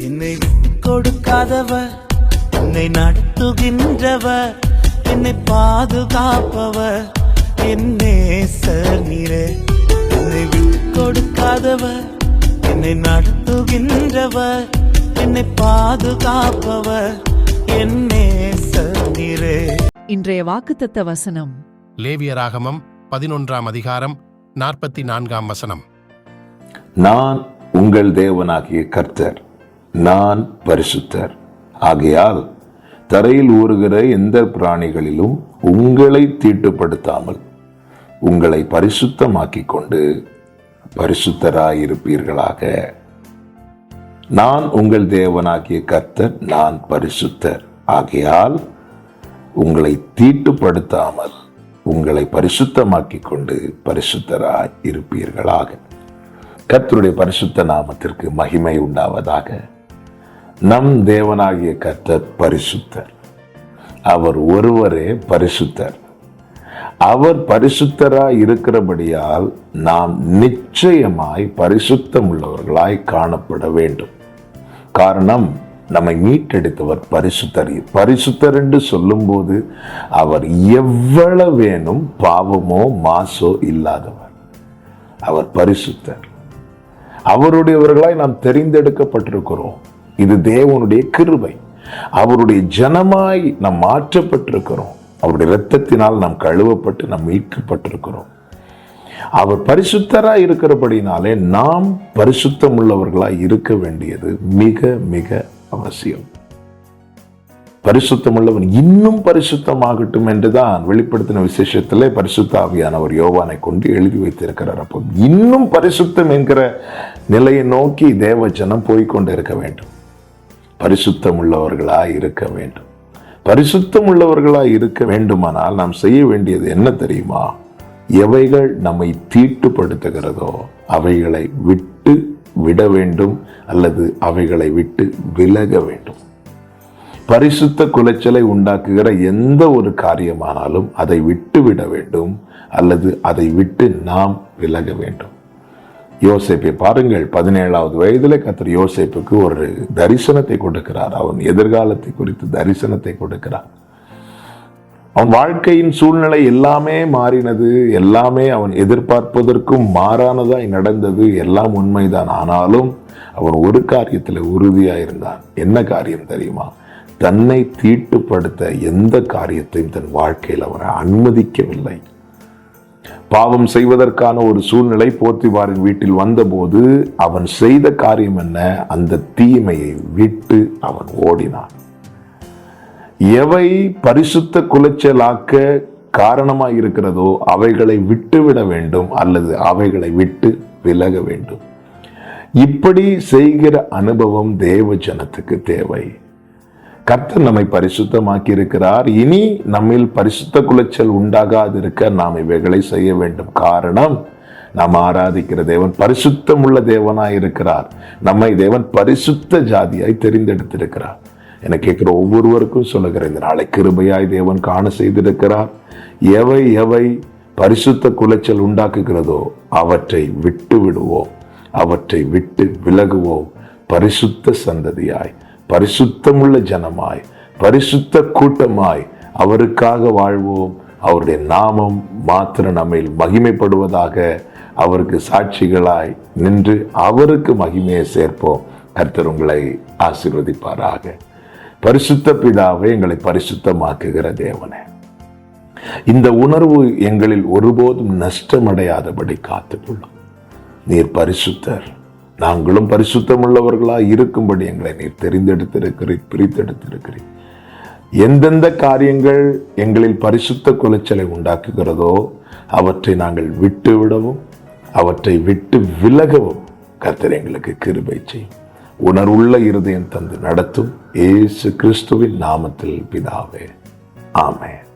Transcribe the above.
என்னை கொடுக்காதவர் என்னை நடத்துகின்றவர் என்னை பாதுகாப்பவர் என்னே நீரே என்னை விட்டு கொடுக்காதவர் என்னை நடத்துகின்றவர் என்னை பாதுகாப்பவர் என்னே நீரே இன்றைய வாக்குத்தத்த வசனம். லேவியராகமம் பதினொன்றாம் அதிகாரம் நாற்பத்தி நான்காம் வசனம். நான் உங்கள் தேவனாகிய கர்த்தர். நான் பரிசுத்தர். ஆகையால் தரையில் ஊறுகிற எந்த பிராணிகளிலும் உங்களை தீட்டுப்படுத்தாமல் உங்களை பரிசுத்தமாக்கிக் கொண்டு பரிசுத்தராயிருப்பீர்களாக. நான் உங்கள் தேவனாகிய கர்த்தர் நான் பரிசுத்தர். ஆகையால் உங்களை தீட்டுப்படுத்தாமல் உங்களை பரிசுத்தமாக்கிக் கொண்டு பரிசுத்தராய் இருப்பீர்களாக கர்த்தருடைய பரிசுத்த நாமத்திற்கு மகிமை உண்டாவதாக. நம் தேவனாகிய கர்த்தர் பரிசுத்தர். அவர் ஒருவரே பரிசுத்தர். அவர் பரிசுத்தராய் இருக்கிறபடியால் நாம் நிச்சயமாய் பரிசுத்தம் உள்ளவர்களாய் காணப்பட வேண்டும். காரணம் நம்மை மீட்டெடுத்தவர் பரிசுத்தர். பரிசுத்தர் என்று சொல்லும்போது அவர் எவ்வளவேனும் பாவமோ மாசோ இல்லாதவர். அவர் பரிசுத்தர். அவருடையவர்களாய் நாம் தெரிந்தெடுக்கப்பட்டிருக்கிறோம். இது தேவனுடைய கிருபை. அவருடைய ஜனமாய் நாம் மாற்றப்பட்டிருக்கிறோம். அவருடைய இரத்தத்தினால் நாம் கழுவப்பட்டு நாம் மீட்கப்பட்டிருக்கிறோம். அவர் பரிசுத்தரா இருக்கிறபடினாலே நாம் பரிசுத்தம் உள்ளவர்களாக இருக்க வேண்டியது மிக மிக அவசியம். பரிசுத்தமுள்ளவன் இன்னும் பரிசுத்தமாகட்டும் என்றுதான் வெளிப்படுத்தின விசேஷத்திலே பரிசுத்தாவியானவர் யோவானை கொண்டு எழுதி வைத்திருக்கிறார். அப்போ இன்னும் பரிசுத்தம் என்கிற நிலையை நோக்கி தேவ ஜனம் போய்கொண்டு இருக்க வேண்டும். பரிசுத்தம் உள்ளவர்களாக இருக்க வேண்டும். பரிசுத்தம் உள்ளவர்களாக இருக்க வேண்டுமானால் நாம் செய்ய வேண்டியது என்ன தெரியுமா? எவைகள் நம்மை தீட்டுப்படுத்துகிறதோ அவைகளை விட்டு விட வேண்டும் அல்லது அவைகளை விட்டு விலக வேண்டும். பரிசுத்த குலைச்சலை உண்டாக்குகிற எந்த ஒரு காரியமானாலும் அதை விட்டு விட வேண்டும் அல்லது அதை விட்டு நாம் விலக வேண்டும். யோசேப்பை பாருங்கள் பதினேழாவது வயதிலே கத்தர் யோசேப்புக்கு ஒரு தரிசனத்தை கொடுக்கிறார். அவன் எதிர்காலத்தை குறித்து தரிசனத்தை கொடுக்கிறார் அவன் வாழ்க்கையின் சூழ்நிலை எல்லாமே மாறினது எல்லாமே அவன் எதிர்பார்ப்பதற்கும் மாறானதாய் நடந்தது எல்லாம் உண்மைதான். ஆனாலும் அவன் ஒரு காரியத்தில் உறுதியாக இருந்தான். என்ன காரியம் தெரியுமா? தன்னை தீட்டுப்படுத்த எந்த காரியத்தையும் தன் வாழ்க்கையில் அவரை அனுமதிக்கவில்லை. பாவம் செய்வதற்கான ஒரு சூழ்நிலை போத்திபாரின் வீட்டில் வந்தபோது அவன் செய்த காரியம் என்ன? அந்த தீமையை விட்டு அவன் ஓடினான். எவை பரிசுத்த குலைச்சலாக்க காரணமாக இருக்கிறதோ அவைகளை விட்டுவிட வேண்டும் அல்லது அவைகளை விட்டு விலக வேண்டும். இப்படி செய்கிற அனுபவம் தேவ ஜனத்துக்கு தேவை. கர்த்தர் நம்மை பரிசுத்தமாக்கி இருக்கிறார் இனி நம்மில் பரிசுத்த குலைச்சல் உண்டாகாதிருக்க நாம் இவைகளை செய்ய வேண்டும். காரணம் நாம் ஆராதிக்கிற தேவன் பரிசுத்தம் உள்ள தேவனாய் இருக்கிறார் நம்மை தேவன் பரிசுத்த ஜாதியாய் தெரிந்தெடுத்திருக்கிறார். என கேட்கிற ஒவ்வொருவருக்கும் சொல்லுகிற இந்த நாளை கிருபையாய் தேவன் காண செய்திருக்கிறார். எவை எவை பரிசுத்த குலைச்சல் உண்டாக்குகிறதோ அவற்றை விட்டு விடுவோம் அவற்றை விட்டு விலகுவோம். பரிசுத்த சந்ததியாய் பரிசுத்தமுள்ள ஜனமாய் பரிசுத்த கூட்டமாய் அவருக்காக வாழ்வோம். அவருடைய நாமம் மாத்திர நம்மில் மகிமைப்படுவதாக அவருக்கு சாட்சிகளாய் நின்று அவருக்கு மகிமையை சேர்ப்போம். கர்த்தர் உங்களை ஆசீர்வதிப்பாராக. பரிசுத்த பிதாவை எங்களை பரிசுத்தமாக்குகிற தேவனே. இந்த உணர்வு எங்களில் ஒருபோதும் நஷ்டமடையாதபடி காத்துக்கொள்ளும். நீர் பரிசுத்தர். நாங்களும் பரிசுத்தமுள்ளவர்களாக இருக்கும்படி எங்களை நீர் தெரிந்தெடுத்திருக்கிறீர் பிரித்தெடுத்திருக்கிறீர். எந்தெந்த காரியங்கள் எங்களில் பரிசுத்த குலைச்சலை உண்டாக்குகிறதோ அவற்றை நாங்கள் விட்டு விடவும் அவற்றை விட்டு விலகவும் கர்த்தர் எங்களுக்கு கிருபை செய்யும் உணர்வுள்ள இருதயம் தந்து நடத்தும். ஏசு கிறிஸ்துவின் நாமத்தில் பிதாவே. ஆமென்.